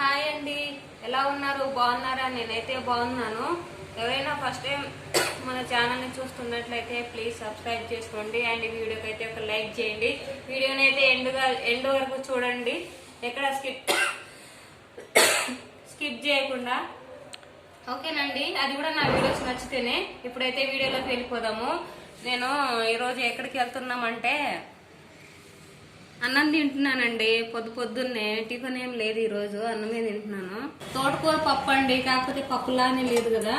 Hi అండి. ఎలా ఉన్నారు? బాగున్నారా? నేనైతే బాగున్నాను. ఎవరైనా ఫస్ట్ టైం మన ఛానల్ని చూస్తున్నట్లయితే ప్లీజ్ సబ్స్క్రైబ్ చేసుకోండి. అండ్ ఈ వీడియోకి అయితే ఒక లైక్ చేయండి. వీడియోని అయితే ఎండుగా ఎండ్ వరకు చూడండి. ఎక్కడ స్కిప్ స్కిప్ చేయకుండా. ఓకేనండి. అది కూడా నా వీడియోస్ నచ్చితేనే ఇప్పుడైతే వీడియోలోకి వెళ్ళిపోదాము. నేను ఈరోజు ఎక్కడికి వెళ్తున్నామంటే అన్నం తింటున్నానండి పొద్దు పొద్దున్నే. టిఫిన్ ఏం లేదు ఈరోజు అన్నమే తింటున్నాను. తోటకూర పప్పు అండి కాకపోతే పప్పులానే లేదు కదా.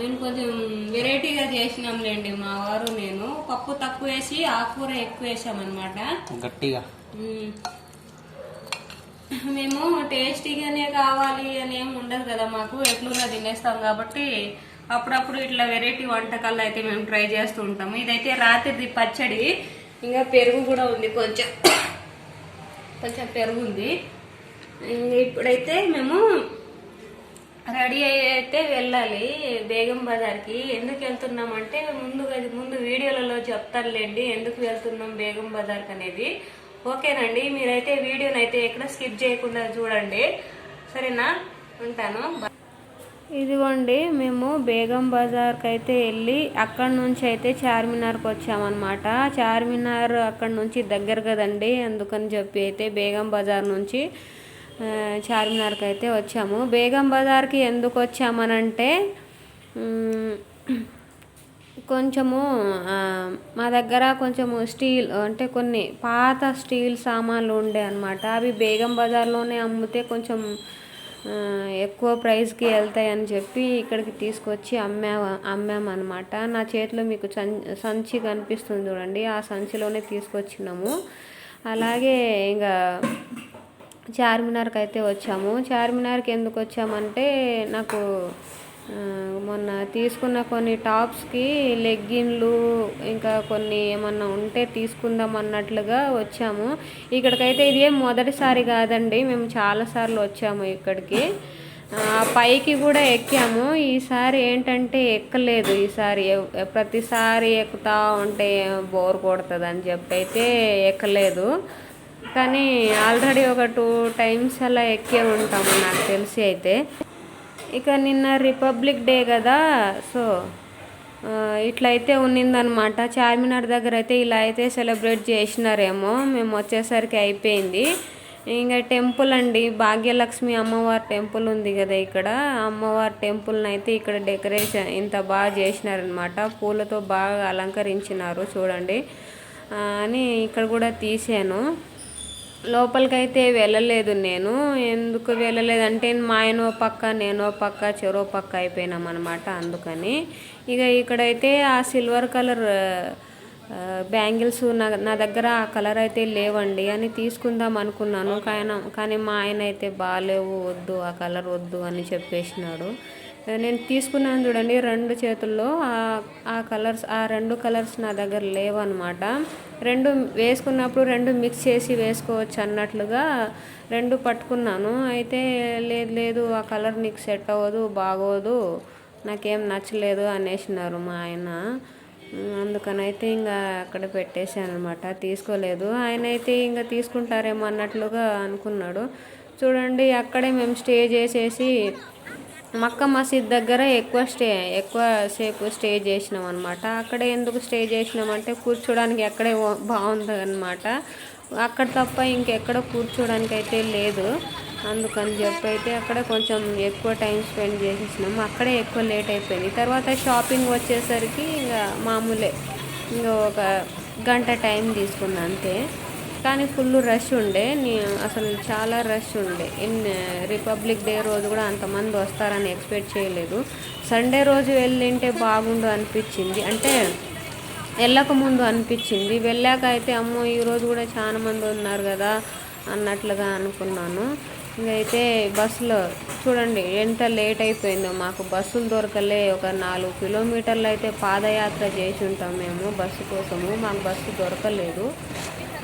నేను కొంచెం వెరైటీగా చేసినాంలేండి మా వారు నేను. పప్పు తక్కువ వేసి ఆకుకూర ఎక్కువ వేసామన్నమాట. గట్టిగా. మ్మ్. టేస్టీగానే కావాలి అని ఏం ఉండదు కదా మాకు ఎట్లున్నా తినేస్తాం కాబట్టి అప్పుడప్పుడు ఇట్లా వెరైటీ వంటకాలు అయితే మేము ట్రై చేస్తూ ఉంటాము. ఇదైతే రాత్రిది పచ్చడి. ఇంకా పెరుగు కూడా ఉంది కొంచెం. కొంచెం పెరుగు ఉంది. ఇప్పుడైతే మేము రెడీ అయ్యి అయితే వెళ్ళాలి బేగం బజార్కి. ఎందుకు వెళ్తున్నామంటే ముందు ముందు వీడియోలలో చెప్తారులేండి ఎందుకు వెళ్తున్నాం బేగం బజార్కి అనేది. ఓకేనండి మీరైతే వీడియోని అయితే ఎక్కడ స్కిప్ చేయకుండా చూడండి. సరేనా? ఉంటాను. ఇదిగోండి మేము బేగం బజార్కి అయితే వెళ్ళి అక్కడ నుంచి అయితే చార్మినార్కి వచ్చామన్నమాట. చార్మినార్ అక్కడ నుంచి దగ్గర కదండి అందుకని చెప్పి అయితే బేగం బజార్ నుంచి చార్మినార్కి అయితే వచ్చాము. బేగం బజార్కి ఎందుకు వచ్చామనంటే కొంచెము మా దగ్గర కొంచెము స్టీల్ అంటే కొన్ని పాత స్టీల్ సామాన్లు ఉండే అనమాట అవి బేగం బజార్లోనే అమ్మితే కొంచెం ఎక్కువ ప్రైస్కి వెళ్తాయని చెప్పి ఇక్కడికి తీసుకొచ్చి అమ్మా అమ్మామన్నమాట. నా చేతిలో మీకు సంచి కనిపిస్తుంది చూడండి. ఆ సంచిలోనే తీసుకొచ్చినాము. అలాగే ఇంకా చార్మినార్కి అయితే వచ్చాము. చార్మినార్కి ఎందుకు వచ్చామంటే నాకు మొన్న తీసుకున్న కొన్ని టాప్స్కి లెగ్గిన్లు ఇంకా కొన్ని ఏమన్నా ఉంటే తీసుకుందాం అన్నట్లుగా వచ్చాము. ఇక్కడికైతే ఇది ఏం మొదటిసారి కాదండి మేము చాలాసార్లు వచ్చాము ఇక్కడికి. పైకి కూడా ఎక్కాము. ఈసారి ఏంటంటే ఎక్కలేదు ఈసారి ప్రతిసారి ఎక్కుతా ఉంటే బోర్ కొడుతుంది అని చెప్పి అయితే ఎక్కలేదు. కానీ ఆల్రెడీ ఒక టూ టైమ్స్ అలా ఎక్కే ఉంటాము నాకు తెలిసి అయితే. ఇక నిన్న రిపబ్లిక్ డే కదా సో ఇట్లయితే ఉన్నిందనమాట. చార్మినార్ దగ్గర అయితే ఇలా అయితే సెలబ్రేట్ చేసినారేమో మేము వచ్చేసరికి అయిపోయింది. ఇంకా టెంపుల్ అండి భాగ్యలక్ష్మి అమ్మవారి టెంపుల్ ఉంది కదా ఇక్కడ. అమ్మవారి టెంపుల్ని అయితే ఇక్కడ డెకరేషన్ ఇంత బాగా చేసినారనమాట. పూలతో బాగా అలంకరించినారు చూడండి. అని ఇక్కడ కూడా తీసాను. లోపలికైతే వెళ్ళలేదు నేను. ఎందుకు వెళ్ళలేదంటే మా ఆయన ఓ పక్క నేను ఓ పక్క చెరో పక్క అయిపోయినాం అనమాట అందుకని. ఇక ఇక్కడైతే ఆ సిల్వర్ కలర్ బ్యాంగిల్స్ నా నా దగ్గర ఆ కలర్ అయితే లేవండి అని తీసుకుందాం అనుకున్నాను. కానీ కానీ మా ఆయన అయితే బాగాలేవు వద్దు ఆ కలర్ వద్దు అని చెప్పేసినాడు. నేను తీసుకున్నాను చూడండి రెండు చేతుల్లో. ఆ- కలర్స్ ఆ రెండు కలర్స్ నా దగ్గర లేవన్నమాట. రెండు వేసుకున్నప్పుడు రెండు మిక్స్ చేసి వేసుకోవచ్చు అన్నట్లుగా రెండు పట్టుకున్నాను. అయితే లేదు లేదు ఆ కలర్ నీకు సెట్ అవ్వదు బాగోదు నాకేం నచ్చలేదు అనేసినారు మా ఆయన. అందుకని అందుకనైతే ఇంకా అక్కడ పెట్టేశాను అనమాట తీసుకోలేదు. ఆయన అయితే ఇంకా తీసుకుంటారేమో అన్నట్లుగా అనుకున్నాడు. చూడండి అక్కడే మేము స్టే చేసేసి మక్క మసీద్ దగ్గర ఎక్కువ స్టే ఎక్కువ సేపు స్టే చేసినాం అనమాట అక్కడే ఎందుకు స్టే చేసినామంటే కూర్చోడానికి అక్కడే బాగుంది అనమాట అక్కడ తప్ప ఇంకెక్కడ కూర్చోడానికి అయితే లేదు. అందుకని చెప్పి అయితే అక్కడ కొంచెం ఎక్కువ టైం స్పెండ్ చేసేసినాం. అక్కడే ఎక్కువ లేట్ అయిపోయింది. తర్వాత షాపింగ్ వచ్చేసరికి ఇంకా మామూలే ఇంకా ఒక గంట టైం తీసుకున్నా అంతే. కానీ ఫుల్ రష్ ఉండే. అసలు చాలా రష్ ఉండే. ఇన్ రిపబ్లిక్ డే రోజు కూడా అంతమంది వస్తారని ఎక్స్పెక్ట్ చేయలేదు. సండే రోజు వెళ్ళింటే బాగుండు అనిపించింది. అంటే వెళ్ళక ముందు అనిపించింది. వెళ్ళాక అయితే అమ్మో ఈరోజు కూడా చాలా మంది ఉన్నారు కదా అన్నట్లుగా అనుకున్నాను. ఇంకైతే బస్సులో చూడండి ఎంత లేట్ అయిపోయిందో. మాకు బస్సులు దొరకలే. ఒక నాలుగు కిలోమీటర్లు అయితే పాదయాత్ర చేసి ఉంటాం మేము బస్సు కోసము. మాకు బస్సు దొరకలేదు.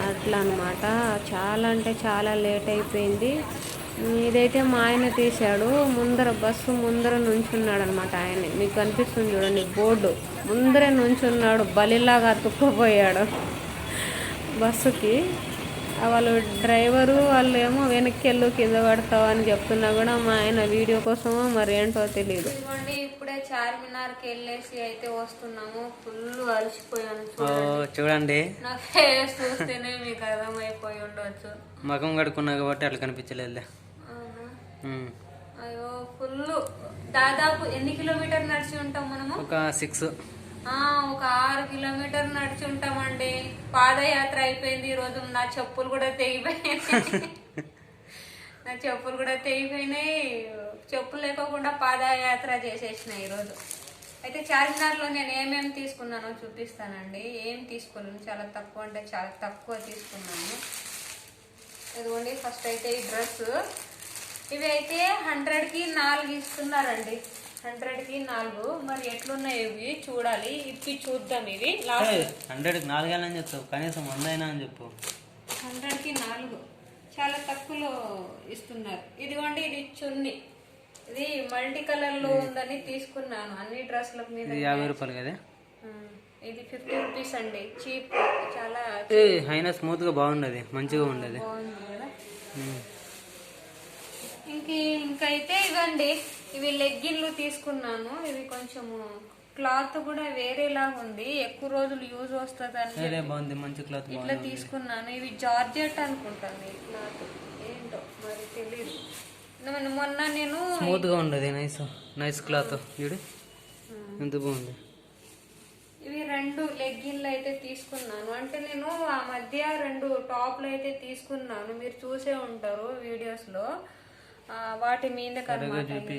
అట్లా అనమాట చాలా అంటే చాలా లేట్ అయిపోయింది. ఇదైతే మా ఆయన తీశాడు. ముందర బస్సు ముందర నుంచున్నాడు అనమాట ఆయన. మీకు కనిపిస్తుంది చూడండి బోర్డు. ముందరే నుంచున్నాడు బలిలాగా అతుక్కుపోయాడు బస్సుకి. వాళ్ళు డ్రైవరు వాళ్ళు ఏమో వెనక్కి వెళ్ళు కింద పడతావు అని చెప్తున్నా కూడా మా ఆయన వీడియో కోసమో మరి ఏంటో తెలియదు ఇప్పుడే చార్మినార్కి వెళ్ళేసి అయితే వస్తున్నాము. ఫుల్ అలసిపోయాను చూడండి. నా ఫేస్ చూస్తేనే మీకు అర్థమైపోయి ఉండవచ్చు మగం కడుక్కున్నా కాబట్టి అట్లా కనిపించలేదు అవునా? అయ్యో ఫుల్. దాదాపు ఎన్ని కిలోమీటర్ నడిచి ఉంటాం మనము? ఒక సిక్స్. ఆ ఒక ఆరు కిలోమీటర్ నడిచి ఉంటామండి. పాదయాత్ర అయిపోయింది ఈ రోజు. నా చెప్పులు కూడా తెగిపోయినాయి. నా చెప్పులు కూడా తెగిపోయినాయి. చెప్పులు లేకోకుండా పాదయాత్ర చేసేసిన ఈరోజు. అయితే చార్మినార్లో నేను ఏమేమి తీసుకున్నానో చూపిస్తానండి. ఏం తీసుకున్నాను? చాలా తక్కువ అంటే చాలా తక్కువ తీసుకున్నాను. ఇదిగోండి ఫస్ట్ అయితే ఈ డ్రెస్. ఇవి అయితే హండ్రెడ్కి నాలుగు ఇస్తున్నారండి. హండ్రెడ్కి నాలుగు. మరి ఎట్లున్నాయి ఇవి? చూడాలి. ఇప్పి చూద్దాం ఇవి. లాస్ట్ హండ్రెడ్కి నాలుగేళ్ళని చెప్తావు కనీసం వంద అయినా అని చెప్పు. హండ్రెడ్కి నాలుగు. చాలా తక్కువలో ఇస్తున్నారు. ఇదిగోండి ఇది చున్ని. ఇది మల్టీ కలర్లో ఉందని తీసుకున్నాను. అన్ని డ్రెస్ల మీద యాభై రూపాయలు కదా? ఇది ఫిఫ్టీ రూపీస్ అండి. చీప్ చాలా ఏ అయినా స్మూత్గా బాగుండదు మంచిగా ఉండదు. బాగుంది కదా? ఉమ్. ఇంక ఇంకైతే ఇవ్వండి. ఇవి లెగ్గిన్లు తీసుకున్నాను. ఇవి కొంచెము క్లాత్ కూడా వేరేలాగా ఉంది. ఎక్కువ రోజులు యూజ్ వస్తుంది వేరే బాగుంది మంచి క్లాత్ ఇట్లా తీసుకున్నాను. ఇవి జార్జెట్ అనుకుంటాను ఈ క్లాత్. ఏంటో మరి తెలియదు మొన్న- నేను స్మూత్గా ఉండదు నైస్ నైస్ క్లాత్. చూడు ఎంత బాగుంది. ఇవి రెండు లెగ్గిన్లు అయితే తీసుకున్నాను. అంటే నేను ఆ మధ్య రెండు టాప్లు అయితే తీసుకున్నాను. మీరు చూసే ఉంటారు వీడియోస్లో ఆ, వాటి మీద సరిగా చూపి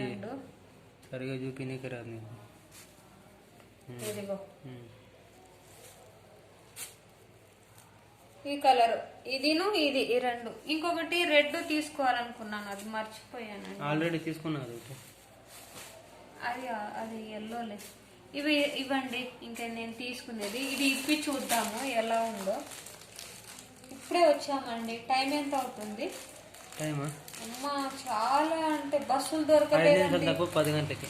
ఇదిగో. ఈ కలర్. ఇదిను ఇది ఈ రెండు. ఇంకొకటి రెడ్ తీసుకోవాలనుకున్నాను అది మర్చిపోయాను. ఆల్రెడీ తీసుకున్నారు ఒకటి. అది అది ఎల్లోలే ఇవి ఇవ్వండి ఇంకా నేను తీసుకునేది. ఇది ఇప్పి చూద్దాము ఎలా ఉందో. ఇప్పుడే వచ్చామండి టైం ఎంత అవుతుంది? టైమా? అమ్మా చాలా అంటే బస్సులు తక్కువ పది గంటలకి.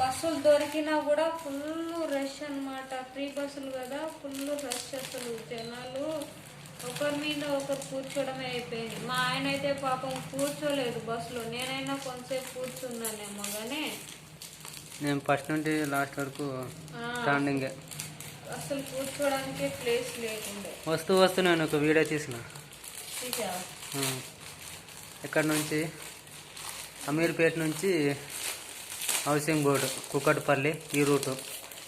బస్సులు దొరికినా కూడా ఫుల్ రష్ అన్నమాట. ఫ్రీ బస్సులు కదా ఫుల్ రష్ అసలు జనాలు. ఒకరి మీద ఒకరు కూర్చోవడమే అయిపోయింది. మా ఆయన అయితే పాపం కూర్చోలేదు బస్సులో. నేనైనా కొంతసేపు కూర్చున్నానేమో కానీ నేను ఫస్ట్ నుండి లాస్ట్ వరకు స్టాండింగ్. అసలు కూర్చోవడానికే ప్లేస్ లేకుండే. వస్తూ వస్తూ నేను ఒక వీడియో తీసిన. ఇక్కడ నుంచి? అమీర్పేట నుంచి హౌసింగ్ బోర్డు కుక్కటిపల్లి ఈ రూటు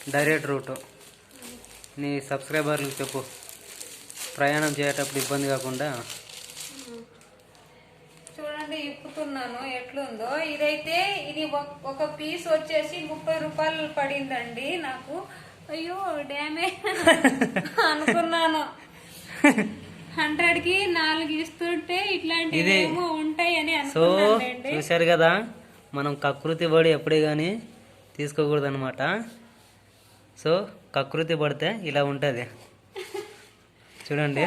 డైరెక్ట్ రూటు. నీ సబ్స్క్రైబర్లకు చెప్పు. ప్రయాణం చేసేటప్పుడు ఇబ్బంది కాకుండా. చూడండి ఇప్పుతున్నాను. ఎట్లుందో? ఇదైతే ఇది ఒక- ఒక పీస్ వచ్చేసి ముప్పై రూపాయలు పడిందండి నాకు. అయ్యో డ్యామే. అనుకున్నాను. హండ్రెడ్కి నాలుగు ఇస్తుంటే ఇట్లాంటివి ఇది- ఏమో ఉంటాయి అని సో చూశారు కదా మనం కకృతి పడి ఎప్పుడే కానీ తీసుకోకూడదు అనమాట సో కకృతి పడితే ఇలా ఉంటుంది. చూడండి.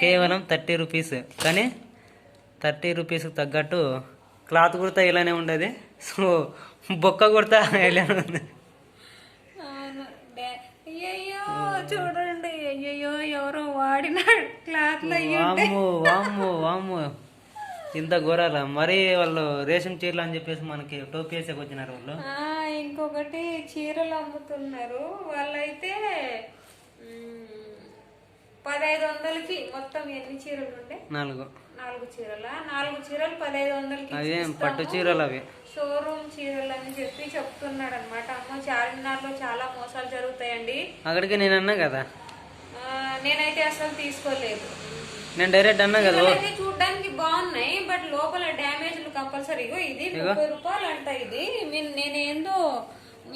కేవలం థర్టీ రూపీస్. కానీ థర్టీ రూపీస్కి తగ్గట్టు క్లాత్ కుర్తా ఇలానే ఉండదు. సో బొక్క కుర్తా ఇలానే ఉంది. చూడండి. వాడిన క్లాత్లో వామ్ము వామ్ము వామ్ము. ఇంత ఘోరాల. మరీ వాళ్ళు రేషన్ చీరలు అని చెప్పేసి మనకి టోపీ వేసేకి వచ్చినారు వాళ్ళు ఇంకొకటి చీరలు అమ్ముతున్నారు. వాళ్ళైతే పదహైదు వందలకి మొత్తం ఎన్ని చీరలు ఉండే? నాలుగు. నాలుగు చీరల? నాలుగు చీరలు పదహైదు వందలకి అవి ఏం పట్టు చీరలు అవి. షోరూమ్ చీరలు అని చెప్పి చెప్తున్నాడు అనమాట అమ్మ చార్మినార్లో చాలా మోసాలు జరుగుతాయండి. అక్కడికి నేను అన్నా కదా? నేనైతే అసలు తీసుకోలేదు. నేను డైరెక్ట్ అన్నా కదా చూడడానికి బాగున్నాయి బట్ లోపల డ్యామేజ్లు కంపల్సరీ ఇది ముప్పై రూపాయలు అంట ఇది నేనేందో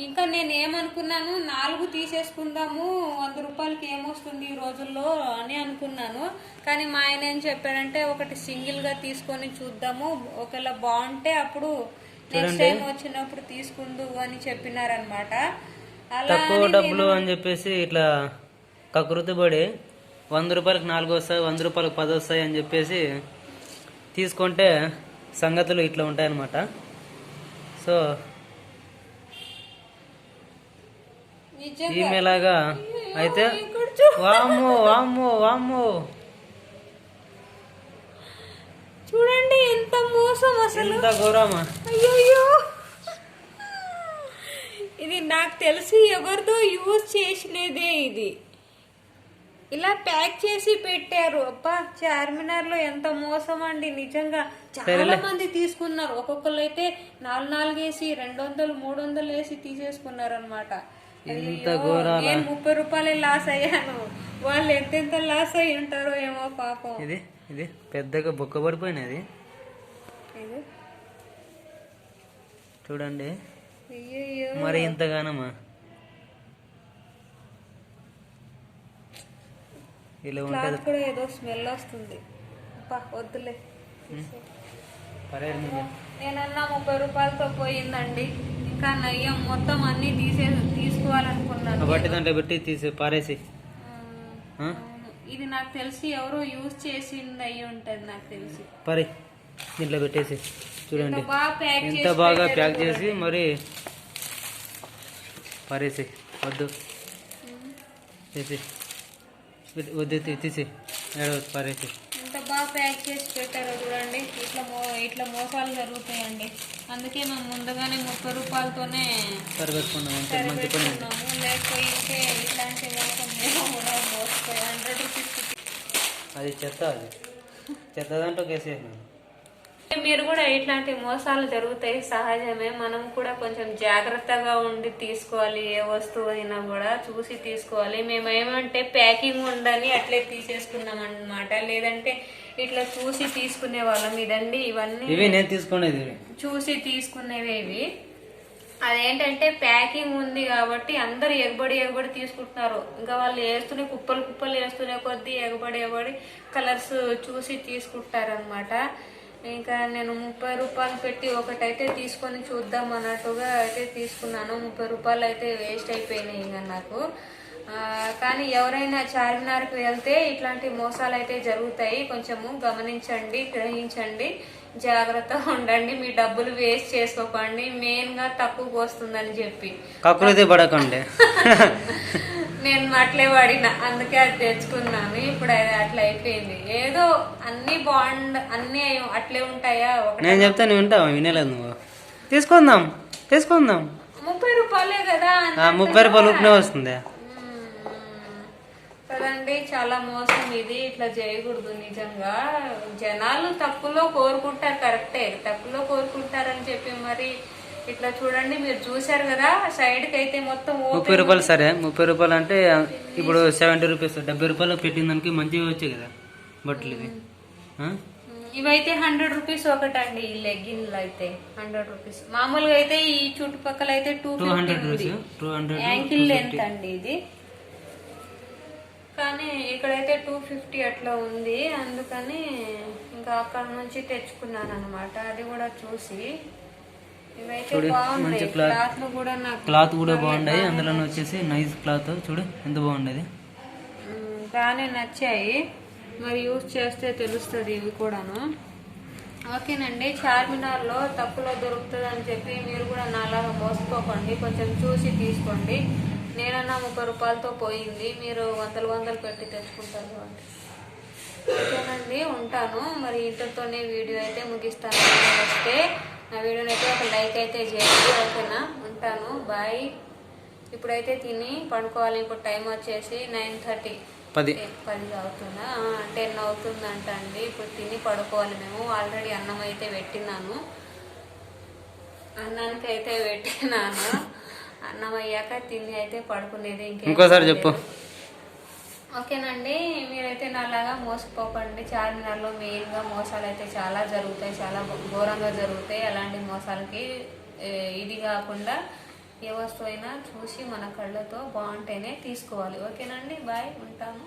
ఇంకా నేను ఏమనుకున్నాను నాలుగు తీసేసుకుందాము వంద రూపాయలకి ఏమొస్తుంది ఈ రోజుల్లో అని అనుకున్నాను. కానీ మా ఆయన ఏం చెప్పాడంటే ఒకటి సింగిల్గా తీసుకొని చూద్దాము ఒకవేళ బాగుంటే అప్పుడు నెక్స్ట్ టైం వచ్చినప్పుడు తీసుకుందు అని చెప్పినారనమాట అలా తక్కువ డబ్బులు అని చెప్పేసి ఇట్లా కకృతి పడి వంద రూపాయలకు నాలుగు వస్తాయి వంద రూపాయలకు పది వస్తాయి అని చెప్పేసి తీసుకుంటే సంగతులు ఇట్లా ఉంటాయన్నమాట. సో ఈమెలాగా అయితే వామ్మో వామ్మో వామ్మో. చూడండి ఎంత మోసం అసలు. ఎంత ఘోరమా. అయ్యో ఇది నాకు తెలిసి ఎవరిదో యూజ్ చేసినదే ఇది. ఇలా ప్యాక్ చేసి పెట్టారు. అబ్బా చార్మినార్లో ఎంత మోసం అండి నిజంగా చాలా మంది తీసుకున్నారు. ఒక్కొక్కరు అయితే నాలుగు నాలుగు వేసి రెండు వందలు మూడు వందలు వేసి తీసేసుకున్నారు అనమాట. నేను ముప్పై రూపాయలే లాస్ అయ్యాను. వాళ్ళు ఎంతెంత లాస్ అయి ఉంటారో ఏమో పాపం. ఇది ఇది పెద్దగా బొక్క పడిపోయినది. చూడండి. మరి ఇంతగానమా? ఇలా ఉంటుంది. కూడా ఏదో స్మెల్ వస్తుంది. వద్దులే. నేనన్నా ముప్పై రూపాయలతో పోయిందండి. ఇంకా నయ్యం మొత్తం అన్ని తీసే తీసుకోవాలనుకున్నాను. బట్టి దాంట్లో పెట్టి తీసి పారేసి. ఇది నాకు తెలిసి ఎవరో యూజ్ చేసింది అయ్యి ఉంటది నాకు తెలిసి. పరి దీంట్లో పెట్టేసి. చూడండి. ఎంత బాగా ప్యాక్ చేసి. చేసి మరి పరేసి. వద్దు. తీసి వద్దు- తీసి. ఏడవ పరేసి. ఎంత బాగా ప్యాక్ చేసి పెట్టారో చూడండి. ఇట్లా మో ఇట్లా మోసాలు జరుగుతాయండి. అందుకే మేము ముందుగానే ముప్పై రూపాయలతోనే. సరిపెట్టుకున్నాము లేకపోతే ఇట్లాంటి మోసం మేము కూడా మోసపోయి హండ్రెడ్ రూపీస్ అది చెత్త అది. చెత్త దాంట్లో వేసేసినాను మీరు కూడా ఇట్లాంటి మోసాలు జరుగుతాయి సహజమే. మనం కూడా కొంచెం జాగ్రత్తగా ఉండి తీసుకోవాలి. ఏ వస్తువు అయినా కూడా చూసి తీసుకోవాలి. మేము ఏమంటే ప్యాకింగ్ ఉండని అట్లే తీసేసుకున్నాం అన్నమాట. లేదంటే ఇట్లా చూసి తీసుకునే వాళ్ళం. ఇదండి ఇవన్నీ ఇవి నేను తీసుకునేది చూసి తీసుకునేవి ఇవి. అదేంటంటే ప్యాకింగ్ ఉంది కాబట్టి అందరు ఎగబడి ఎగబడి తీసుకుంటున్నారు. ఇంకా వాళ్ళు వేస్తూనే కుప్పలు కుప్పలు వేస్తూనే కొద్దీ ఎగబడి ఎగబడి కలర్స్ చూసి తీసుకుంటారనమాట ఇంకా నేను ముప్పై రూపాయలు పెట్టి ఒకటైతే తీసుకొని చూద్దాం అన్నట్టుగా అయితే తీసుకున్నాను. ముప్పై రూపాయలు అయితే వేస్ట్ అయిపోయినాయి ఇంకా నాకు. కానీ ఎవరైనా చార్మినార్కి వెళ్తే ఇట్లాంటి మోసాలు అయితే జరుగుతాయి. కొంచెము గమనించండి గ్రహించండి. జాగ్రత్తగా ఉండండి. మీ డబ్బులు వేస్ట్ చేసుకోకండి. మెయిన్గా తక్కువకు వస్తుందని చెప్పి. పడకండి. నేను అట్లే వాడిన అందుకే అది తెచ్చుకున్నాను. ఇప్పుడు అది అట్లా అయిపోయింది. ఏదో అన్ని బాండ్ అన్ని అట్లే ఉంటాయా? నేను చెప్తే నువ్వు వింటావా? వినలేదు నువ్వు. తీసుకుందాం తీసుకుందాం. ముప్పై రూపాయలే కదా ఆ, ముప్పై రూపాయలు ఊపినే వస్తుంది. కదండి చాలా మోసం ఇది. ఇట్లా చేయకూడదు నిజంగా. జనాలు తప్పులో కోరుకుంటారు కరెక్టే. తప్పులో కోరుకుంటారని చెప్పి మరి ఇట్లా చూడండి మీరు చూశారు కదా సైడ్కి అయితే మొత్తం ముప్పై రూపాయలు సరే ముప్పై రూపాయలు అంటే ఇప్పుడు సెవెంటీ రూపీస్ డెబ్బై రూపాయలు పెట్టిన దానికి మంచిగా వచ్చాయి కదా బట్టలు ఇవి? ఇవైతే హండ్రెడ్ రూపీస్ ఒకటండి ఈ లెగ్గిన్లు అయితే హండ్రెడ్ రూపీస్ మామూలుగా అయితే ఈ చుట్టుపక్కల అయితే two hundred two hundred ankle length అండి ఇది. కానీ ఇక్కడైతే టూ ఫిఫ్టీ అట్లా ఉంది అందుకని ఇంకా అక్కడ నుంచి తెచ్చుకున్నాను అనమాట అది కూడా చూసి. చూడు, మంచి క్లాత్. క్లాత్లు కూడా నాకు క్లాత్ కూడా బాగున్నాయి. అందులో వచ్చేసి నైస్ క్లాత్. చూడు ఎంత బాగుండేది. బాగానే నచ్చాయి. మరి యూజ్ చేస్తే తెలుస్తుంది ఇవి కూడాను. ఓకేనండి చార్మినార్లో తక్కువలో దొరుకుతుంది అని చెప్పి మీరు కూడా నాలాగా మోసపోకండి కొంచెం చూసి తీసుకోండి. నేనన్నా ముప్పై రూపాయలతో పోయింది. మీరు వందలు వందలు పెట్టి తెచ్చుకుంటారు కాబట్టి. ఓకేనండి ఉంటాను. మరి ఇంతతోనే వీడియో అయితే ముగిస్తాను. వస్తే నా వీడియోని అయితే ఒక లైక్ అయితే చేయండి ఓకేనా? ఉంటాను. బాయ్. ఇప్పుడైతే తిని పండుకోవాలి. ఇప్పుడు టైం వచ్చేసి నైన్ థర్టీ. పది. పది అవుతుందా? టెన్ అవుతుందంట అండి. ఇప్పుడు తిని పడుకోవాలి మేము. ఆల్రెడీ అన్నం అయితే పెట్టినాను. అన్నానికి అయితే పెట్టినాను. అన్నం అయ్యాక తిని అయితే పడుకునేది ఇంకేం ఇంకోసారి చెప్పు. ఓకేనండి మీరైతే నాలాగా మోసపోకండి. చార్మినార్లో మెయిన్గా మోసాలు అయితే చాలా జరుగుతాయి చాలా ఘోరంగా జరుగుతాయి. అలాంటి మోసాలకి ఇది కాకుండా ఏ వస్తువు అయినా చూసి మన కళ్ళతో బాగుంటేనే తీసుకోవాలి. ఓకేనండి బాయ్ ఉంటాము.